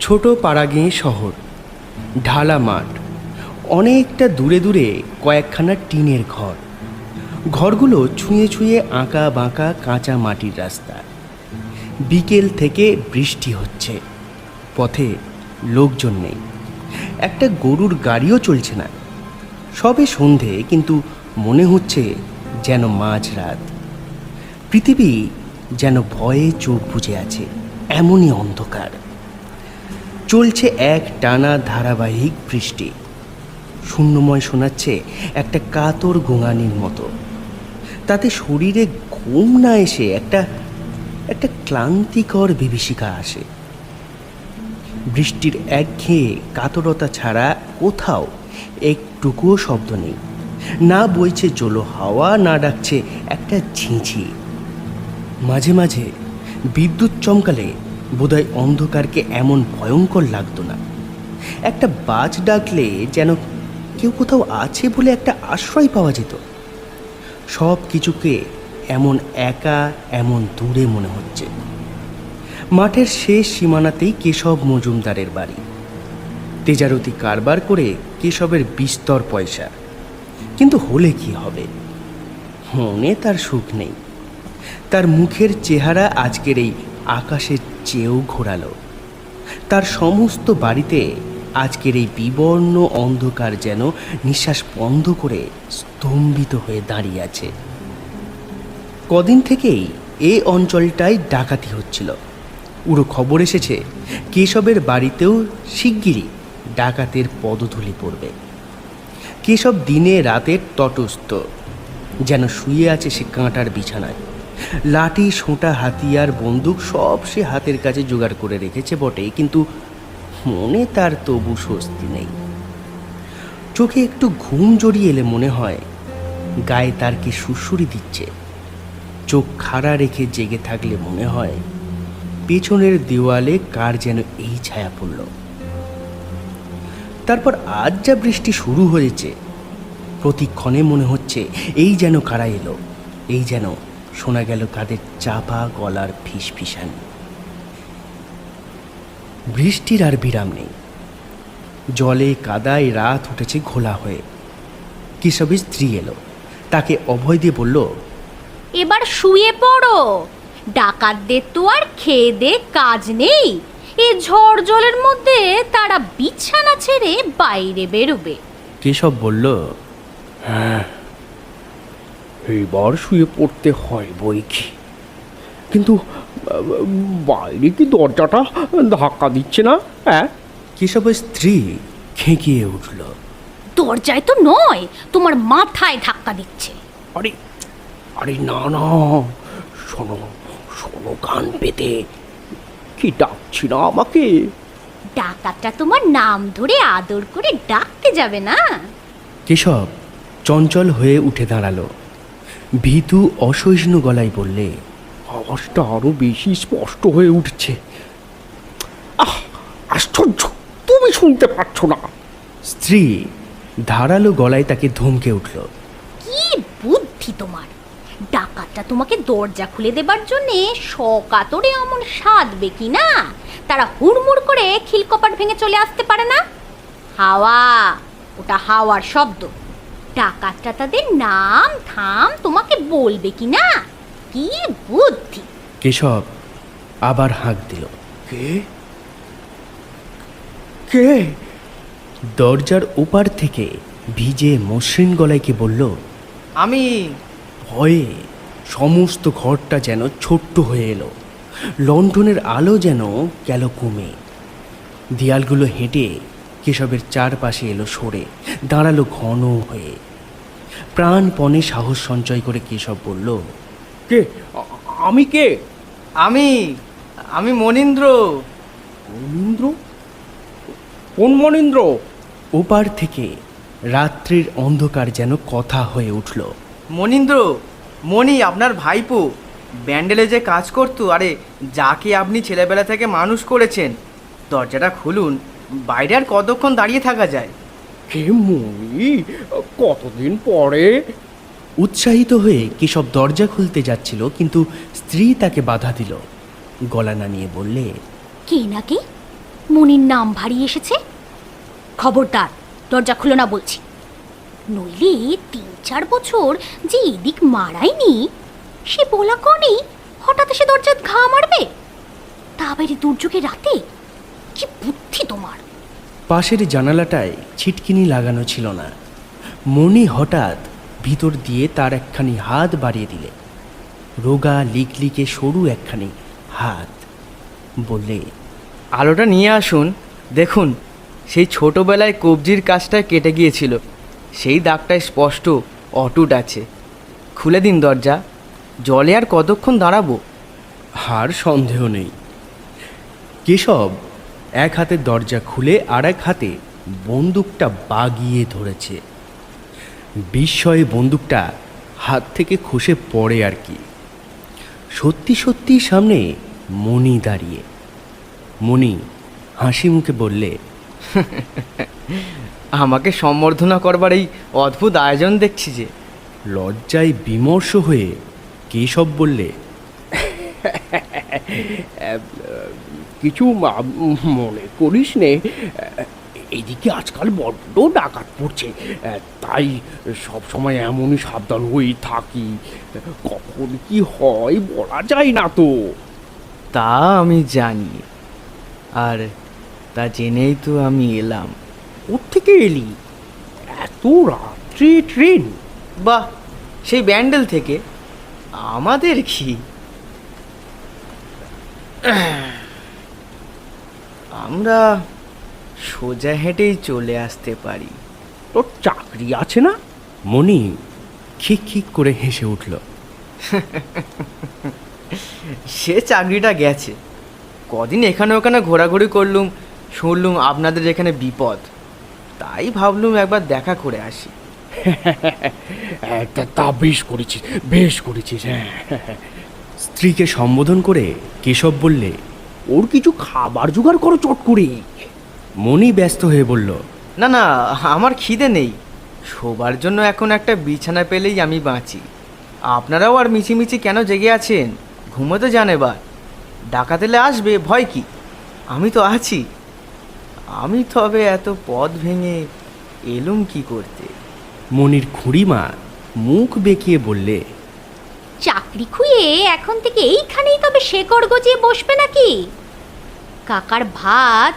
ছোট পাড়াগেঁ শহর, ঢালা মাঠ, অনেকটা দূরে দূরে কয়েকখানা টিনের ঘর। ঘরগুলো ছুঁয়ে ছুঁয়ে আঁকা বাঁকা কাঁচা মাটির রাস্তা। বিকেল থেকে বৃষ্টি হচ্ছে, পথে লোকজন নেই। একটা গরুর গাড়িও চলছে না। সবে সন্ধে, কিন্তু মনে হচ্ছে যেন মাঝরাত। পৃথিবী যেন ভয়ে চোখ বুজে আছে, এমনই অন্ধকার। চলছে এক টানা ধারাবাহিক বৃষ্টি। শূন্যময় শোনাচ্ছে একটা কাতর গোঙানির মতো। তাতে শরীরে ঘুম না এসে একটা একটা ক্লান্তিকর বিভীষিকা আসে। বৃষ্টির একঘেয়ে কাতরতা ছাড়া কোথাও একটুকুও শব্দ নেই। না বইছে জলো হাওয়া, না ডাকছে একটা ঝিঁঝি। মাঝে মাঝে বিদ্যুৎ চমকালে বোধহয় অন্ধকারকে এমন ভয়ঙ্কর লাগতো না। একটা বাজ ডাকলে যেন কেউ কোথাও আছে বলে একটা আশ্রয় পাওয়া যেত। সব কিছুকে এমন একা, এমন দূরে মনে হচ্ছে। মাঠের শেষ সীমানাতেই কেশব মজুমদারের বাড়ি। তেজারতি কারবার করে কেশবের বিস্তর পয়সা। কিন্তু হলে কি হবে? মনে তার সুখ নেই। তার মুখের চেহারা আজকের এই আকাশের চেয়েও ঘোরালো। তার সমস্ত বাড়িতে আজকের এই বিবর্ণ অন্ধকার যেন নিঃশ্বাস বন্ধ করে স্তম্ভিত হয়ে দাঁড়িয়ে আছে। কদিন থেকেই এ অঞ্চলটায় ডাকাতি হচ্ছিল। উড়ো খবর এসেছে, কেশবের বাড়িতেও শিগগিরই ডাকাতের পদধূলি পড়বে। কেশব দিনে রাতের তটস্থ, যেন শুয়ে আছে সে কাঁটার বিছানায়। লাঠি, সোঁটা, হাতিয়ার, বন্দুক সব সে হাতের কাছে জোগাড় করে রেখেছে বটে, কিন্তু মনে তার তবু স্বস্তি নেই। চোখে একটু ঘুম জড়িয়ে এলে মনে হয়, গায়ে তার কি সুরসুরি দিচ্ছে। চোখ খাড়া রেখে জেগে থাকলে মনে হয়, পেছনের দেওয়ালে কার যেন এই ছায়া পড়ল। তারপর আজ যা বৃষ্টি শুরু হয়েছে, প্রতিক্ষণে মনে হচ্ছে এই যেন কারা এলো, এই যেন শোনা গেল কাদের চাপা গলার ফিসফিসানি। বৃষ্টির আর বিরাম নেই। জলে কাদায় রাত উঠেছে ঘোলা হয়ে। কেশবের স্ত্রী এলো। তাকে অভয় দিয়ে বলল এবার শুয়ে পড়ো। ডাকাতদের তো আর খেয়ে দে কাজ নেই। এ ঝড় জলের মধ্যে তারা বিছানা ছেড়ে বাইরে বেরোবে। কেশব বলল এইবার শুয়ে পড়তে হয় বই কি কিন্তু বাইরে কি দরজাটা ধাক্কা দিচ্ছে না হ্যাঁ? কেশবের স্ত্রী খেঁকিয়ে উঠল। দরজায় তো নয় তোমার মাথায় ধাক্কা দিচ্ছে। আরে আরে না না শোনো শোনো কান পেতে। কি ডাকছি না আমাকে? ডাকাতটা তোমার নাম ধরে আদর করে ডাকতে যাবে না? কেশব চঞ্চল হয়ে উঠে দাঁড়াল। ভীতু অসহিষ্ণু গলায় বললে আওয়াজটা আরও বেশি স্পষ্ট হয়ে উঠছে। আহ আশ্চর্য তুমি শুনতে পাচ্ছ না। স্ত্রী ধারালো গলায় তাকে ধমকে উঠল কি বুদ্ধি তোমার? ডাকাতটা তোমাকে দরজা খুলে দেবার জন্যে সকাতরে এমন সাধবে কি না? তারা হুড়মুড় করে খিলকপাট ভেঙে চলে আসতে পারে না? হাওয়া ওটা হাওয়ার শব্দ। ডাকাতটা তাদের নাম থাম তোমাকে বলবে কি না? কি বুদ্ধি? কেশব আবার হাঁক দিল। কে? কে? দরজার ওপার থেকে ভিজে মসৃণ গলায় কে বলল আমি ভয়ে সমস্ত ঘরটা যেন ছোট্ট হয়ে এলো। লণ্ঠনের আলো যেন গেল কমে। দেয়ালগুলো হেঁটে কেশবের চারপাশে এলো সরে দাঁড়াল ঘন হয়ে। প্রাণপণে সাহস সঞ্চয় করে কেশব বলল? কে? আমি কে? আমি আমি মনীন্দ্র। মনীন্দ্র? কোন মনীন্দ্র? ওপার থেকে রাত্রির অন্ধকার যেন কথা হয়ে উঠল। মনীন্দ্র মণি আপনার ভাইপো ব্যান্ডেলে যে কাজ করতো আরে যাকে আপনি ছেলেবেলা থেকে মানুষ করেছেন দরজাটা খুলুন বাইরে আর কতক্ষণ দাঁড়িয়ে থাকা যায়? কে মনি? কতদিন পরে? উৎসাহিত হয়ে কেশব দরজা খুলতে যাচ্ছিল কিন্তু স্ত্রী তাকে বাধা দিল। গলা নামিয়ে বললে কে নাকি? মনির নাম ভারী এসেছে? খবরদার দরজা খুলো না বলছি। নইলে তিন চার বছর যে এদিক মারায়নি সে বলা কনেই হঠাৎ এসে দরজায় ঘা মারবে? তা বাইরে দুর্যোগে রাতে? কি বুদ্ধি তোমার! পাশের জানালাটায় ছিটকিনি লাগানো ছিল না। মণি হঠাৎ ভিতর দিয়ে তার একখানি হাত বাড়িয়ে দিলে। রোগা লিকলিকে সরু একখানি হাত বললে আলোটা নিয়ে আসুন। দেখুন সেই ছোটোবেলায় কবজির কাজটা কেটে গিয়েছিল। সেই দাগটায় স্পষ্ট অটুট আছে। খুলে দিন দরজা। জলে আর কতক্ষণ দাঁড়াবো? হার সন্দেহ নেই। কেশব এক হাতে দরজা খুলে আর এক হাতে বন্দুকটা বাগিয়ে ধরেছে। বিস্ময়ে বন্দুকটা হাত থেকে খসে পড়ে আর কি। সত্যি সত্যি সামনে মণি দাঁড়িয়ে। মণি হাসি মুখে বললে আমাকে সম্বর্ধনা করবার এই অদ্ভুত আয়োজন দেখছি যে। লজ্জায় বিমর্ষ হয়ে কেশব বললে কিছু মনে করিস নে এইদিকে আজকাল বড্ড ডাকাত পড়ছে তাই সব সময় এমনই সাবধান হয়ে থাকি। কখন কি হয় বলা যায় না তো। তা আমি জানি আর তা জেনেই তো আমি এলাম। থেকে এলি? এত রাত্রে ট্রেন? বাহ সেই ব্যান্ডেল থেকে। আমাদের কি? আমরা সোজা হেঁটেই চলে আসতে পারি। তোর চাকরি আছে না? মণি খিক খিক করে হেসে উঠল। সে চাকরিটা গেছে। কদিন এখানে ওখানে ঘোরাঘুরি করলুম শুনলুম আপনাদের এখানে বিপদ। তাই ভাবলুম একবার দেখা করে আসি। তা- তা বেশ করেছিস বেশ করেছিস হ্যাঁ। স্ত্রীকে সম্বোধন করে কেশব বললে ওর কিছু খাবার জোগাড় করো চট করে। মণি ব্যস্ত হয়ে বলল না না আমার খিদে নেই। শোবার জন্য এখন একটা বিছানা পেলেই আমি বাঁচি। আপনারাও আর মিছিমিছি কেন জেগে আছেন? ঘুমোতে যান এবার। ডাকাতেলে আসবে ভয় কি? আমি তো আছি। আমি তবে এত পথ ভেঙে এলুম কি করতে? মনির খুঁড়িমা মুখ বেঁকিয়ে বললে চাকরি খুঁয়ে এখন থেকে এইখানেই তবে শেকড় গজিয়ে বসবে নাকি? কাকার ভাত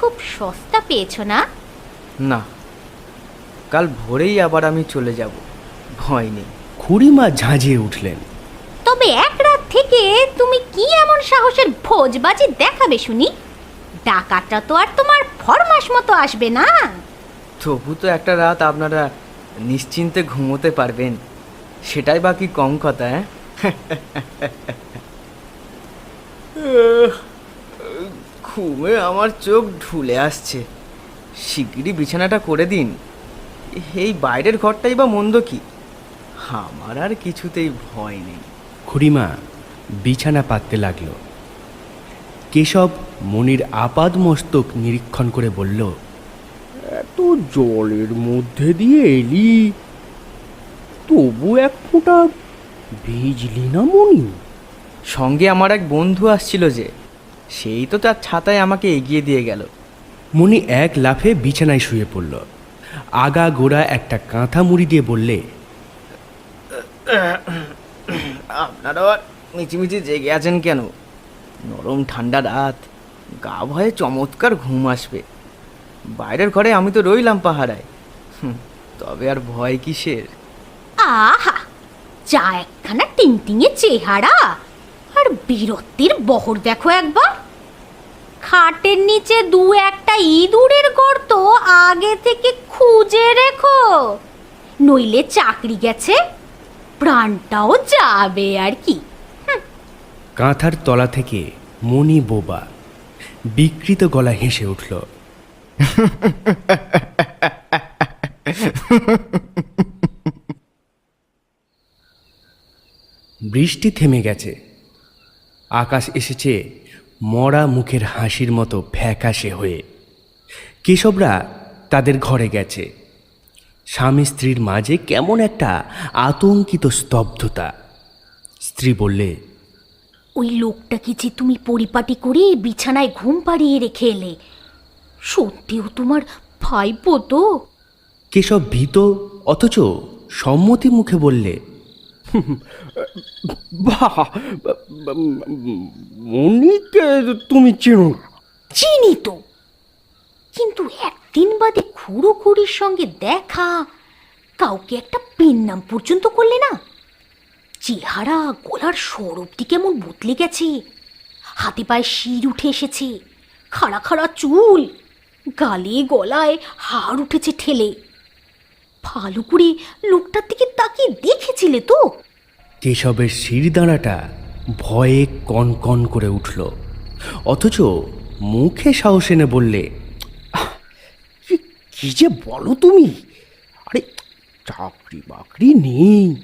খুব সস্তা পেয়েছ না? না কাল ভোরেই আবার আমি চলে যাব। ভয় নেই। খুড়িমা ঝাঁঝিয়ে উঠলেন। তবে এক রাত থেকে তুমি কি এমন সাহসের ভোজবাজি দেখাবে শুনি? ডাকাতটা তো আর তোমার ফরমাস মতো আসবে না। তবু তো একটা রাত আপনারা নিশ্চিন্তে ঘুমোতে পারবেন। সেটাই বাকি কম কথা হ্যাঁ? ঘুমে আমার চোখ ঢুলে আসছে। শিগগিরই বিছানাটা করে দিন। এই বাইরের ঘরটাই বা মন্দ কি? আমার আর কিছুতেই ভয় নেই। খুড়িমা বিছানা পাততে লাগল। কেশব মনির আপাদ মস্তক নিরীক্ষণ করে বলল এত জলের মধ্যে দিয়ে এলি? তবু এক ফোঁটা ভিজলি না মনি সঙ্গে আমার এক বন্ধু আসছিল যে সেই তো তার ছাতায় আমাকে এগিয়ে দিয়ে গেল। মনি এক লাফে বিছানায় শুয়ে পড়ল। আগা গোড়া একটা কাঁথা মুড়ি দিয়ে বললে আপনারা মিচিমিচি জেগে আছেন কেন? নরম ঠান্ডা রাত গা ভয়ে চমৎকার ঘুম আসবে। বাইরের ঘরে আমি তো রইলাম পাহারায়। তবে আর ভয় কিসের? আহা যা একখানা টিংটিঙে চেহারা। আর বীরত্বের বহর দেখো একবার। খাটের নিচে দু একটা ইঁদুরের গর্ত আগে থেকে খুঁজে রেখো। নইলে চাকরি গেছে প্রাণটাও যাবে আর কি। কাঁথার তলা থেকে মণি বোবা বিকৃত গলা হেসে উঠল। বৃষ্টি থেমে গেছে। আকাশ এসেছে মরা মুখের হাসির মতো ফ্যাকাশে হয়ে। কেশবরা তাদের ঘরে গেছে। স্বামী স্ত্রীর মাঝে কেমন একটা আতঙ্কিত স্তব্ধতা। স্ত্রী বললে ওই লোকটাকে যে তুমি পরিপাটি করে বিছানায় ঘুম পাড়িয়ে রেখে এলে সত্যিও তোমার ভাইপো তো? কেশব ভীত অথচ সম্মতি মুখে বললে বাহ, মনিকে তুমি চেনো? চিনি তো। কিন্তু একদিন বাদে খুড়ো খুড়ির সঙ্গে দেখা, কাউকে একটা পেন নাম পর্যন্ত করলে না? চেহারা, গলার স্বরূপটি কেমন বদলে গেছে। হাতে পায়ে শির উঠে এসেছে, খাড়া খাড়া চুল, গালে গলায় হাড় উঠেছে ঠেলে। ভালো করে লোকটার দিকে তাকিয়ে দেখেছিলে তো? কেশবের শিরদাঁড়াটা ভয়ে কন কন করে উঠল। অথচ মুখে সাহস এনে বললে কি- যে বলো তুমি? আরে চাকরি বাকরি নেই।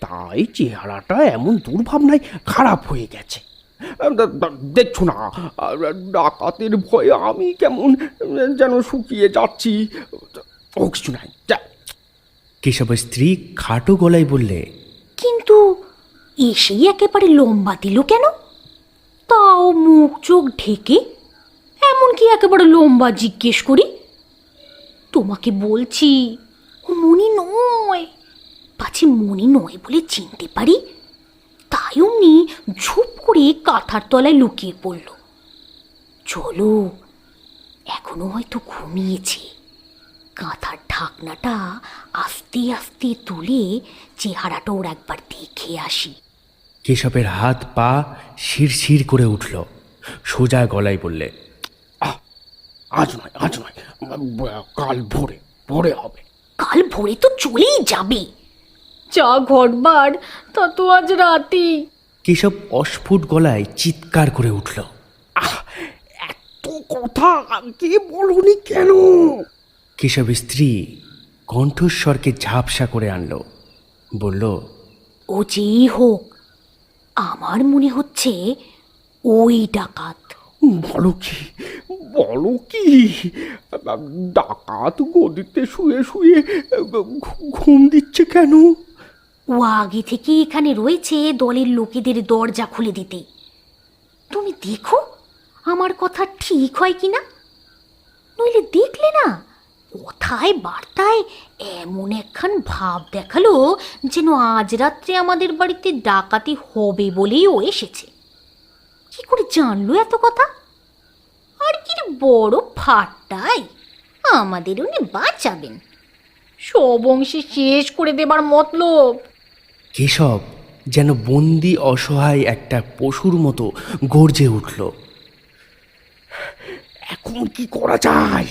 তাই চেহারাটা এমন দুর্ভাবনায় খারাপ হয়ে গেছে। দেখছ না? ডাকাতের ভয়ে আমি কেমন যেন শুকিয়ে যাচ্ছি। ও, কিছু নাই কেশবের স্ত্রী খাটো গলায় বললে, কিন্তু এসেই একেবারে লম্বা দিল কেন? তাও মুখ চোখ ঢেকে এমন কি একেবারে লম্বা জিজ্ঞেস করি? তোমাকে বলছি ও মনি নয়। পাছে মনি নয় বলে চিনতে পারি? তাই অমনি ঝুপ করে কাঁথার তলায় লুকিয়ে পড়ল। চলো, এখনও হয়তো ঘুমিয়েছে। কাঁথার ঢাকনাটা আস্তে আস্তে তুলে চেহারাটা ওর একবার দেখে আসি। কেশবের হাত পা শিরশির করে উঠল। সোজা গলায় বললে আহ, আজ নয় আজ নয় কাল ভোরে ভোরে হবে। কাল ভোরে তো চলেই যাবে। যা ঘটবার তা তো আজ রাতেই কেশব অস্ফুট গলায় চিৎকার করে উঠল। আহ, এত কথা আগে বলনি কেন? কেশবের স্ত্রী কণ্ঠস্বরকে ঝাপসা করে আনলো। বলল ও যেই হোক আমার মনে হচ্ছে ওই ডাকাত। বলো কি বলো কি ডাকাত গদিতে শুয়ে শুয়ে ঘুম দিচ্ছে কেন? ও আগে থেকে এখানে রয়েছে দলের লোকেদের দরজা খুলে দিতে। তুমি দেখো আমার কথা ঠিক হয় কি না নইলে দেখলে না কথায় বার্তায় এমন একখান ভাব দেখাল যেন আজ রাত্রে আমাদের বাড়িতে ডাকাতি হবে বলেই ও এসেছে। কি করে জানলো এত কথা? আর কি রে বড় ফাটটাই আমাদের উনি বাঁচাবেন। সব অংশে শেষ করে দেবার মতলব। কেশব যেন বন্দি অসহায় একটা পশুর মতো গর্জে উঠল। এখন কি করা যায়?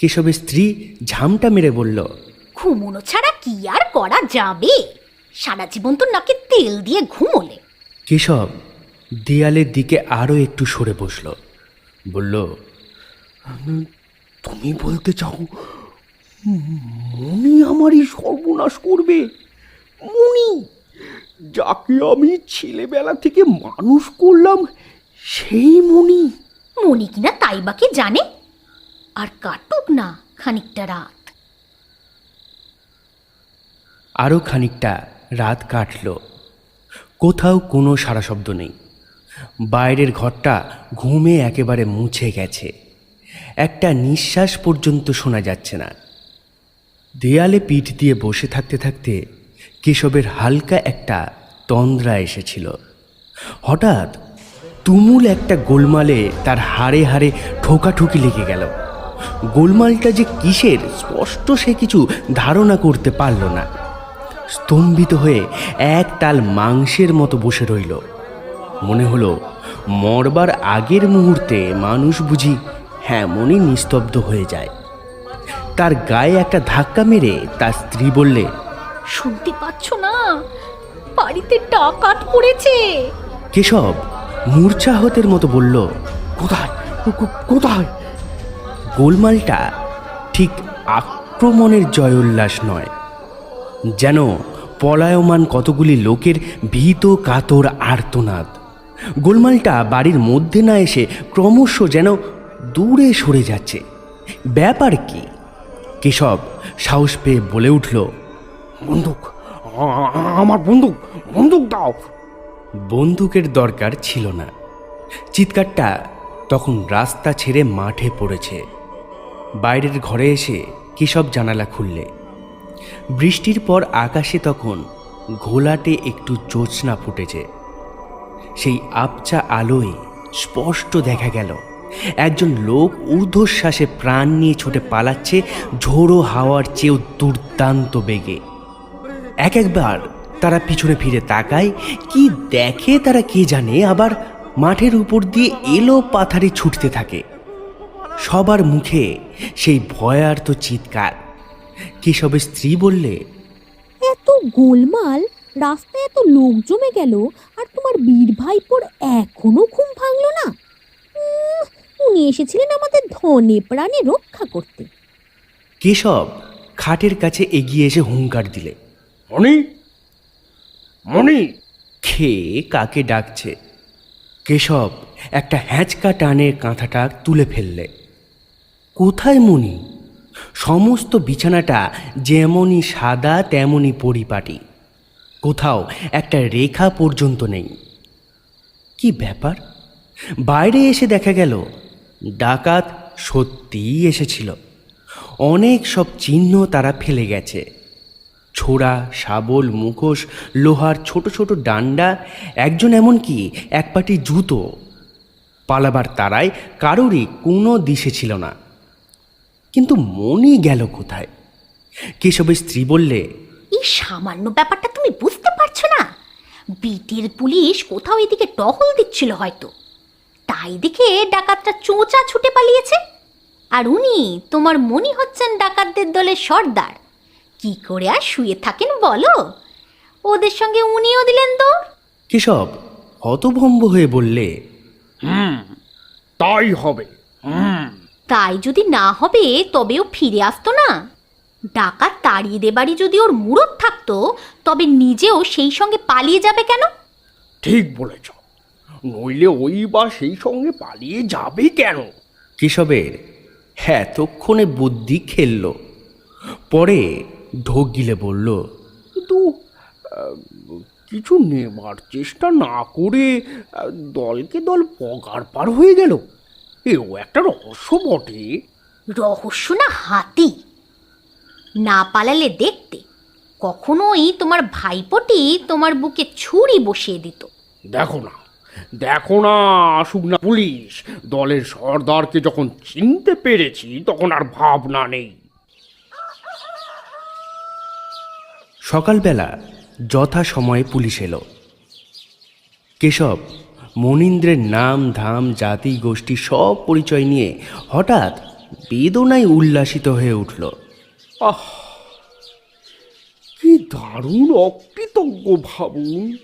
কেশবের স্ত্রী ঝামটা মেরে বলল ঘুমোনো ছাড়া কি আর করা যাবে? সারা জীবন তো নাকে তেল দিয়ে ঘুমোলে। কেশব দেয়ালের দিকে আরও একটু সরে বসল বলল তুমি বলতে চাও মনি আমারই সর্বনাশ করবে? মনি যাকে আমি ছেলেবেলা থেকে মানুষ করলাম সেই মনি? মনি কিনা তাই বাকে জানে? আর কাটুক না খানিকটা রাত। আরও খানিকটা রাত কাটল। কোথাও কোনো সারা শব্দ নেই। বাইরের ঘরটা ঘুমে একেবারে মুছে গেছে। একটা নিঃশ্বাস পর্যন্ত শোনা যাচ্ছে না। দেয়ালে পিঠ দিয়ে বসে থাকতে থাকতে কেশবের হালকা একটা তন্দ্রা এসেছিল। হঠাৎ তুমুল একটা গোলমালে তার হাড়ে হাড়ে ঠোকাঠুকি লেগে গেল। গোলমালটা যে কিসের স্পষ্ট সে কিছু ধারণা করতে পারল না। স্তম্ভিত হয়ে এক তাল মাংসের মতো বসে রইল। মনে হলো মরবার আগের মুহূর্তে মানুষ বুঝি এমনই নিস্তব্ধ হয়ে যায়। তার গায়ে একটা ধাক্কা মেরে তার স্ত্রী বললে শুনতে পাচ্ছ না? বাড়িতে ডাকাত পড়েছে! কেশব মূর্ছাহতের মতো বলল কোথায়? কোথায়? গোলমালটা ঠিক আক্রমণের জয়োল্লাস নয়। যেন পলায়মান কতগুলি লোকের ভীত কাতর আর্তনাদ। গোলমালটা বাড়ির মধ্যে না এসে ক্রমশ যেন দূরে সরে যাচ্ছে। ব্যাপার কি? কেশব সাহস পেয়ে বলে উঠল বন্দুক আমার বন্দুক বন্দুক দাও। বন্দুকের দরকার ছিল না। চিৎকারটা তখন রাস্তা ছেড়ে মাঠে পড়েছে। বাইরের ঘরে এসে কেশব জানালা খুললে? বৃষ্টির পর আকাশে তখন ঘোলাটে একটু জোৎস্না ফুটেছে। সেই আবচা আলোয় স্পষ্ট দেখা গেল, একজন লোক ঊর্ধ্বশ্বাসে প্রাণ নিয়ে ছুটে পালাচ্ছে ঝোড়ো হাওয়ার চেয়েও দুর্দান্ত বেগে। এক একবার তারা পিছনে ফিরে তাকায়, কি দেখে তারা কে জানে, আবার মাঠের উপর দিয়ে এলো পাথারে ছুটতে থাকে। সবার মুখে সেই ভয়ার্ত চিৎকার। কেশবের স্ত্রী বললে? এত গোলমাল রাস্তায় এত লোক জমে গেল আর তোমার বীর ভাইপোর এখনও ঘুম ভাঙল না। উনি এসেছিলেন আমাদের ধনে প্রাণে রক্ষা করতে। কেশব খাটের কাছে এগিয়ে এসে হুঙ্কার দিলে। মণি? মণি? খেয়ে কাকে ডাকছে? কেশব একটা হ্যাঁচকা টানে কাঁথাটা তুলে ফেললে। কোথায় মনি? সমস্ত বিছানাটা যেমনই সাদা, তেমনই পরিপাটি। কোথাও একটা রেখা পর্যন্ত নেই। কি ব্যাপার? বাইরে এসে দেখা গেল, ডাকাত সত্যিই এসেছিল। অনেক সব চিহ্ন তারা ফেলে গেছে। ছোড়া, শাবল, মুখোশ, লোহার ছোট ছোট ডান্ডা, একজন এমনকি এক পাটি জুতো। পালাবার তারায় কারোরই কোনো দিশে ছিল না। কিন্তু মনি গেল কোথায়? কেশবের স্ত্রী বললে এই সামান্য ব্যাপারটা তুমি বুঝতে পারছ না। বিটির পুলিশ কোথাও এদিকে টহল দিচ্ছিল হয়তো। তাই দেখে ডাকাতটা চোঁচা ছুটে পালিয়েছে। আর উনি তোমার মনি হচ্ছেন ডাকাতদের দলের সর্দার। কি করে আর শুয়ে থাকেন বলো? ওদের সঙ্গে উনিও দিলেন দৌড়। কেশব হতভম্ব হয়ে বললে হুম তাই হবে। হুম। তাই যদি না হবে তবেও ফিরে আসতো না। ডাকাত তাড়িয়ে দেবারই যদি ওর মুরত থাকতো তবে নিজেও সেই সঙ্গে পালিয়ে যাবে কেন? ঠিক বলেছ। নইলে ওই বা সেই সঙ্গে পালিয়ে যাবে কেন? কেশবের এতক্ষণে বুদ্ধি খেলল। পরে ঢোক গিলে বলল কিন্তু কিছু নেবার চেষ্টা না করে দলকে দল পগার পার হয়ে গেল। এও একটা রহস্য বটে। রহস্য না হাতি? না পালালে দেখতে কখনোই তোমার ভাইপোটি তোমার বুকে ছুরি বসিয়ে দিত। দেখো না দেখো না আসুক না পুলিশ দলের সর্দারকে যখন চিনতে পেরেছি তখন আর ভাবনা নেই। সকালবেলা যথা সময়ে পুলিশ এলো। কেশব মনীন্দ্রের নাম, ধাম, জাতি, গোষ্ঠী সব পরিচয় নিয়ে হঠাৎ বেদনায় উল্লাসিত হয়ে উঠল। আহ! কি দারুণ অকৃতজ্ঞ ভাবুন।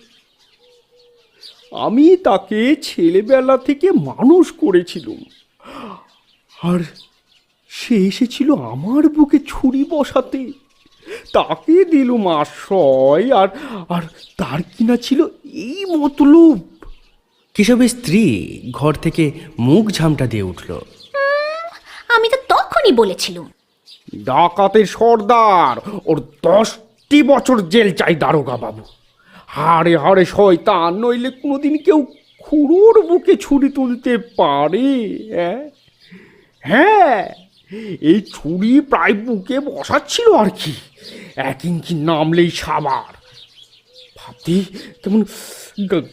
আমি তাকে ছেলেবেলা থেকে মানুষ করেছিলাম। আর সে এসেছিল আমার বুকে ছুরি বসাতে। তাকে দিলুম আশ্রয় আর আর তার কিনা ছিল এই মতলব। কেশবের স্ত্রী ঘর থেকে মুখ ঝামটা দিয়ে উঠল। আমি তো তখনই বলেছিলুম। ডাকাতের সর্দার ওর দশটি বছর জেল চাই দারোগা বাবু হাড়ে হাড়ে শয়তান নইলে কোনোদিন কেউ খুঁড়োর বুকে ছুরি তুলতে পারে হ্যাঁ? হ্যাঁ এই ছুরি প্রায় বুকে বসাচ্ছিল আর কি। এক ইঞ্চি নামলেই সাবার। ভাবতেই কেমন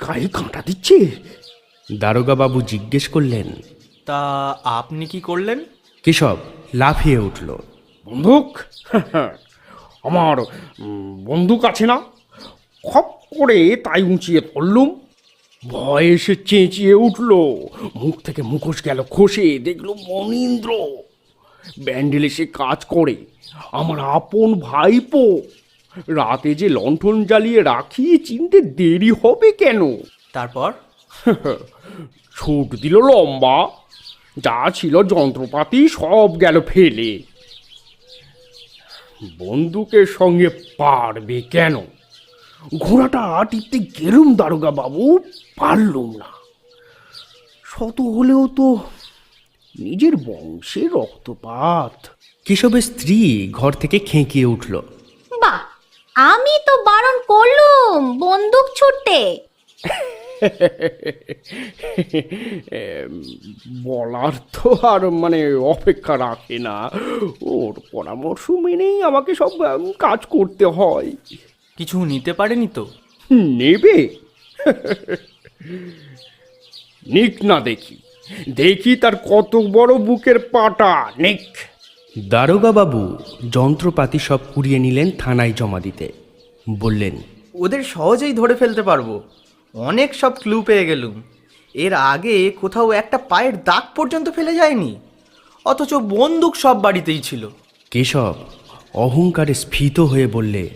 গায়ে কাঁটা দিচ্ছে? দারোগাবাবু জিজ্ঞেস করলেন তা আপনি কি করলেন? কেশব লাফিয়ে উঠল। বন্দুক? আমার বন্দুক আছে না? খপ করে তাই উঁচিয়ে পড়লুম ভয়ে এসে চেঁচিয়ে উঠল। মুখ থেকে মুখোশ গেল খসে দেখল মনীন্দ্র। ব্যান্ডেল এসে কাজ করে। আমার আপন ভাইপো রাতে যে লণ্ঠন জ্বালিয়ে রাখি চিনতে দেরি হবে কেন? তারপর? ছুট দিল লম্বা। যা ছিল যন্ত্রপাতি সব গেল ফেলে। বন্দুকের সঙ্গে পারবে কেন? ঘোড়াটা টিপতে গেলুম দারোগা বাবু পারলুম না। শত হলেও তো নিজের বংশের রক্তপাত। কেশবের স্ত্রী ঘর থেকে খেঁকিয়ে উঠল। বাহ! আমি তো বারণ করলুম বন্দুক ছুটতে। বলার তো আর মানে অপেক্ষা রাখে না। ওর পরামর্শ মেনেই আমাকে সব কাজ করতে হয়। কিছু নিতে পারেনি তো? নেবে? নিক না দেখি। দেখি তার কত বড় বুকের পাটা নিক। দারোগা বাবু যন্ত্রপাতি সব কুড়িয়ে নিলেন থানায় জমা দিতে। বললেন ওদের সহজেই ধরে ফেলতে পারব। অনেক সব ক্লু পেয়ে গেলুম। এর আগে কোথাও একটা পায়ের দাগ পর্যন্ত ফেলে যায়নি। অথচ বন্দুক সব বাড়িতেই ছিল। কেশব অহংকারে স্ফীত হয়ে বললে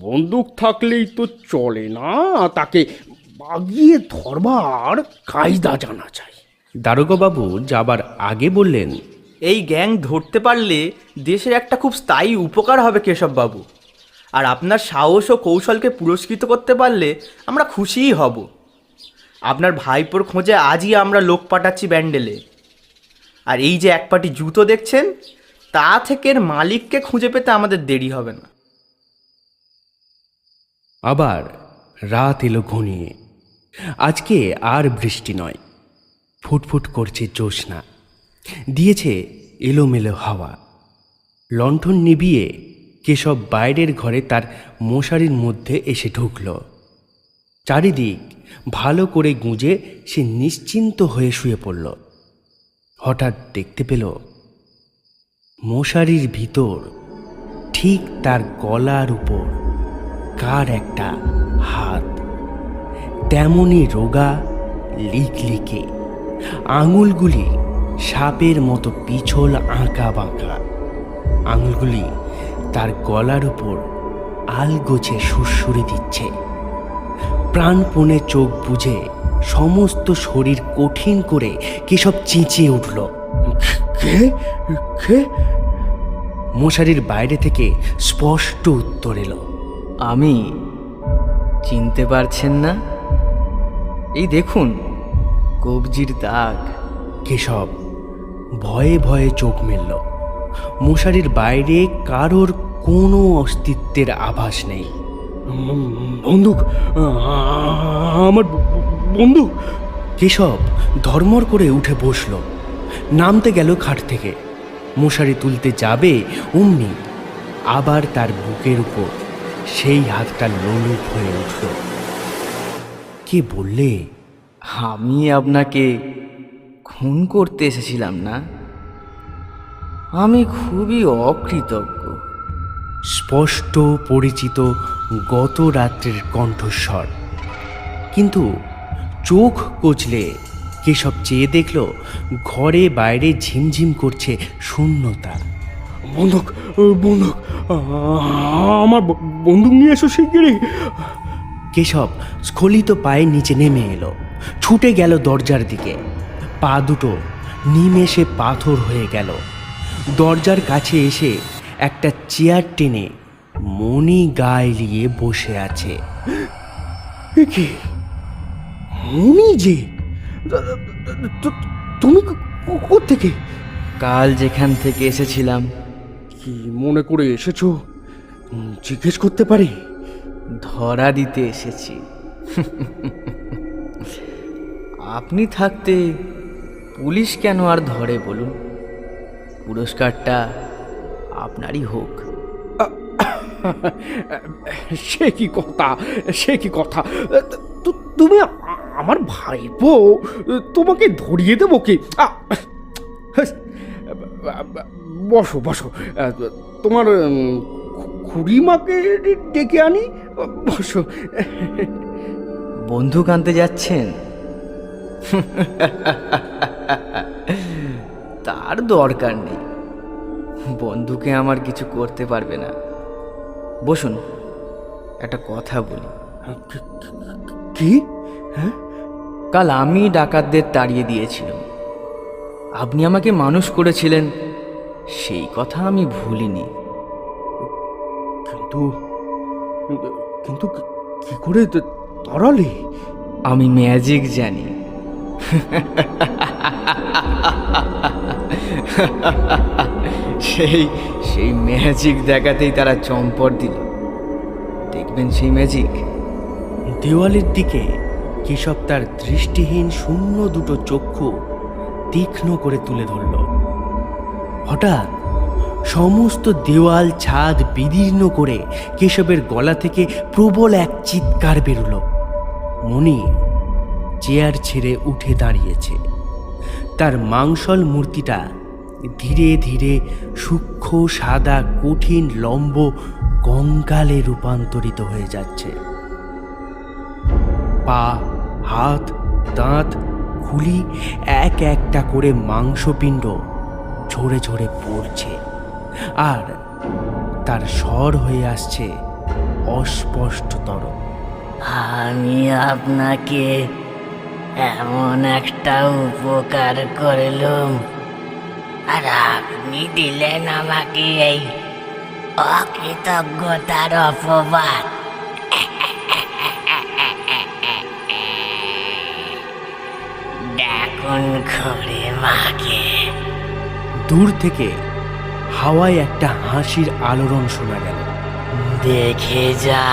বন্দুক থাকলেই তো চলে না তাকে বাগিয়ে ধরবার কায়দা জানা চাই। দারোগা বাবু যাবার আগে বললেন এই গ্যাং ধরতে পারলে দেশের একটা খুব স্থায়ী উপকার হবে কেশববাবু। আর আপনার সাহস ও কৌশলকে পুরস্কৃত করতে পারলে আমরা খুশিই হব। আপনার ভাইপোর খোঁজে আজই আমরা লোক পাঠাচ্ছি ব্যান্ডেলে। আর এই যে এক পাটি জুতো দেখছেন, তা থেকে এর মালিককে খুঁজে পেতে আমাদের দেরি হবে না। আবার রাত এলো ঘনিয়ে। আজকে আর বৃষ্টি নয়। ফুটফুট করছে জ্যোৎস্না। দিয়েছে এলোমেলো হাওয়া। লণ্ঠন নিভিয়ে কেশব বাইরের ঘরে তার মশারির মধ্যে এসে ঢুকল। চারিদিক ভালো করে গুঁজে সে নিশ্চিন্ত হয়ে শুয়ে পড়ল। হঠাৎ দেখতে পেল, মশারির ভিতর ঠিক তার গলার উপর কার একটা হাত। তেমনই রোগা, লিকলিকে আঙুলগুলি সাপের মতো পিছল আঁকা বাঁকা। আঙুলগুলি তার গলার উপর আলগোছে সুরসুরি দিচ্ছে। প্রাণপণে চোখ বুঝে সমস্ত শরীর কঠিন করে কেসব চেঁচিয়ে উঠল। মশারির বাইরে থেকে স্পষ্ট উত্তর এলো। আমি চিনতে পারছেন না? এই দেখুন কবজির দাগ। কেশব ভয়ে ভয়ে চোখ মেলল। মশারির বাইরে কারোর কোনো অস্তিত্বের আভাস নেই। বন্দুক, আমার বন্দুক। কেশব ধর্মর করে উঠে বসল। নামতে গেল খাট থেকে। মশারি তুলতে যাবে অমনি আবার তার বুকের উপর সেই হাতটা লোলুপ হয়ে উঠল। কে বললে? আমি আপনাকে খুন করতে এসেছিলাম না? আমি খুবই অকৃতজ্ঞ। স্পষ্ট পরিচিত গত রাত্রের কণ্ঠস্বর। কিন্তু চোখ কচলে কেশব চেয়ে দেখল ঘরে বাইরে ঝিমঝিম করছে শূন্যতা। বন্দুক বন্দুক আমার ব- বন্দুক নিয়ে এসো শিগগিরই। কেশব স্খলিত পায়ে নিচে নেমে এলো। ছুটে গেল দরজার দিকে। পা দুটো নিমেষে পাথর হয়ে গেল। দরজার কাছে এসে একটা চেয়ার টেনে মণি গায়ে নিয়ে বসে আছে। কি? যে? তুমি থেকে কাল যেখান থেকে এসেছিলাম। কি মনে করে এসেছ? জিজ্ঞেস করতে পারি? ধরা দিতে এসেছি। আপনি থাকতে পুলিশ কেন আর ধরে বলুন? পুরস্কারটা আপনারই হোক। সে কি কথা? সে কি কথা? তুমি আমার ভাইপো তোমাকে ধরিয়ে দেবো কি? বসো বসো। তোমার খুড়িমাকে ডেকে আনি বসো। বন্দুক আনতে যাচ্ছেন? তার দরকার নেই। বন্ধুকে আমার কিছু করতে পারবে না। বসুন একটা কথা বলি। কি? হ্যাঁ? কাল আমি ডাকাতদের তাড়িয়ে দিয়েছিলাম। আপনি আমাকে মানুষ করেছিলেন সেই কথা আমি ভুলিনি। কিন্তু কিন্তু কি- করে ত- তাড়ালে আমি ম্যাজিক জানি। সেই সেই ম্যাজিক দেখাতেই তারা চম্পট দিল। দেখবেন সেই ম্যাজিক দেওয়ালের দিকে কেশব তার দৃষ্টিহীন শূন্য দুটো চক্ষু তীক্ষ্ণ করে তুলে ধরল। হঠাৎ সমস্ত দেওয়াল, ছাদ বিদীর্ণ করে কেশবের গলা থেকে প্রবল এক চিৎকার বেরুল। মণি চেয়ার ছেড়ে উঠে দাঁড়িয়েছে। তার মাংসল মূর্তিটা ধীরে ধীরে সূক্ষ্ম, সাদা, কঠিন, লম্ব কঙ্কালে রূপান্তরিত হয়ে যাচ্ছে। পা, হাত, দাঁত, খুলি এক একটা করে মাংসপিণ্ড ঝরে ঝরে পড়ছে আর তার স্বর হয়ে আসছে অস্পষ্টতর। আমি আপনাকে এমন একটা উপকার করলুম। আর আপনি দিলেন আমাকে এই অকৃতজ্ঞতার অপবাদ। ডাকুন ঘরে মাকে। দূর থেকে হাওয়ায় একটা হাসির আলোড়ন শোনা গেল। দেখে যা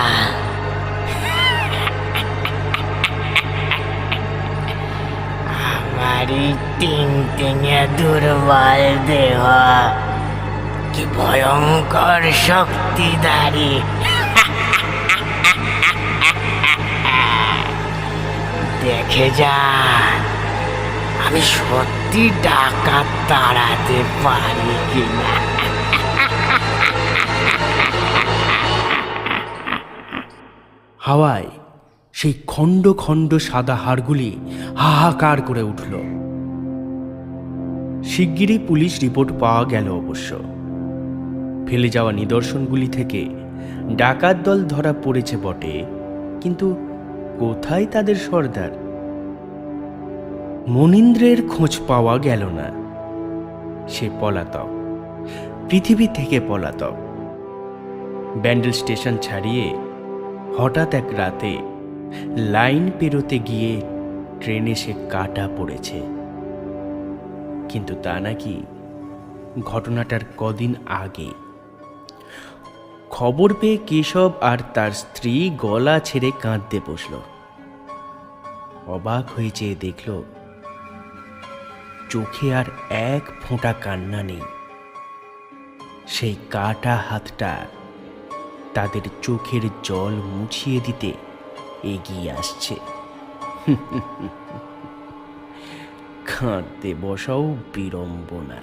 আমারই তিন তিনে দুর্বল দেহ। কি ভয়ঙ্কর শক্তিধারী দেখে যা আমি সত্যি ডাকাত তাড়াতে পারি কিনা। হাওয়ায় সেই খণ্ড খণ্ড সাদা হাড়গুলি হাহাকার করে উঠল। শিগগিরই পুলিশ রিপোর্ট পাওয়া গেল অবশ্য। ফেলে যাওয়া নিদর্শনগুলি থেকে ডাকাত দল ধরা পড়েছে বটে, কিন্তু কোথায় তাদের সর্দার? মনীন্দ্রের খোঁজ পাওয়া গেল না। সে পলাতক, পৃথিবী থেকে পলাতক। ব্যান্ডেল স্টেশন ছাড়িয়ে হঠাৎ এক রাতে লাইন পেরোতে গিয়ে ট্রেনে সে কাটা পড়েছে। কিন্তু তা নাকি ঘটনাটার কদিন আগে। খবর পেয়ে কেশব আর তার স্ত্রী গলা ছেড়ে কাঁদতে বসল। অবাক হয়ে চেয়ে দেখল, চোখে আর এক ফোঁটা কান্না নেই। সেই কাটা হাতটা তাদের চোখের জল মুছিয়ে দিতে এগিয়ে আসছে। কাঁদতে বসাও বিড়ম্বনা।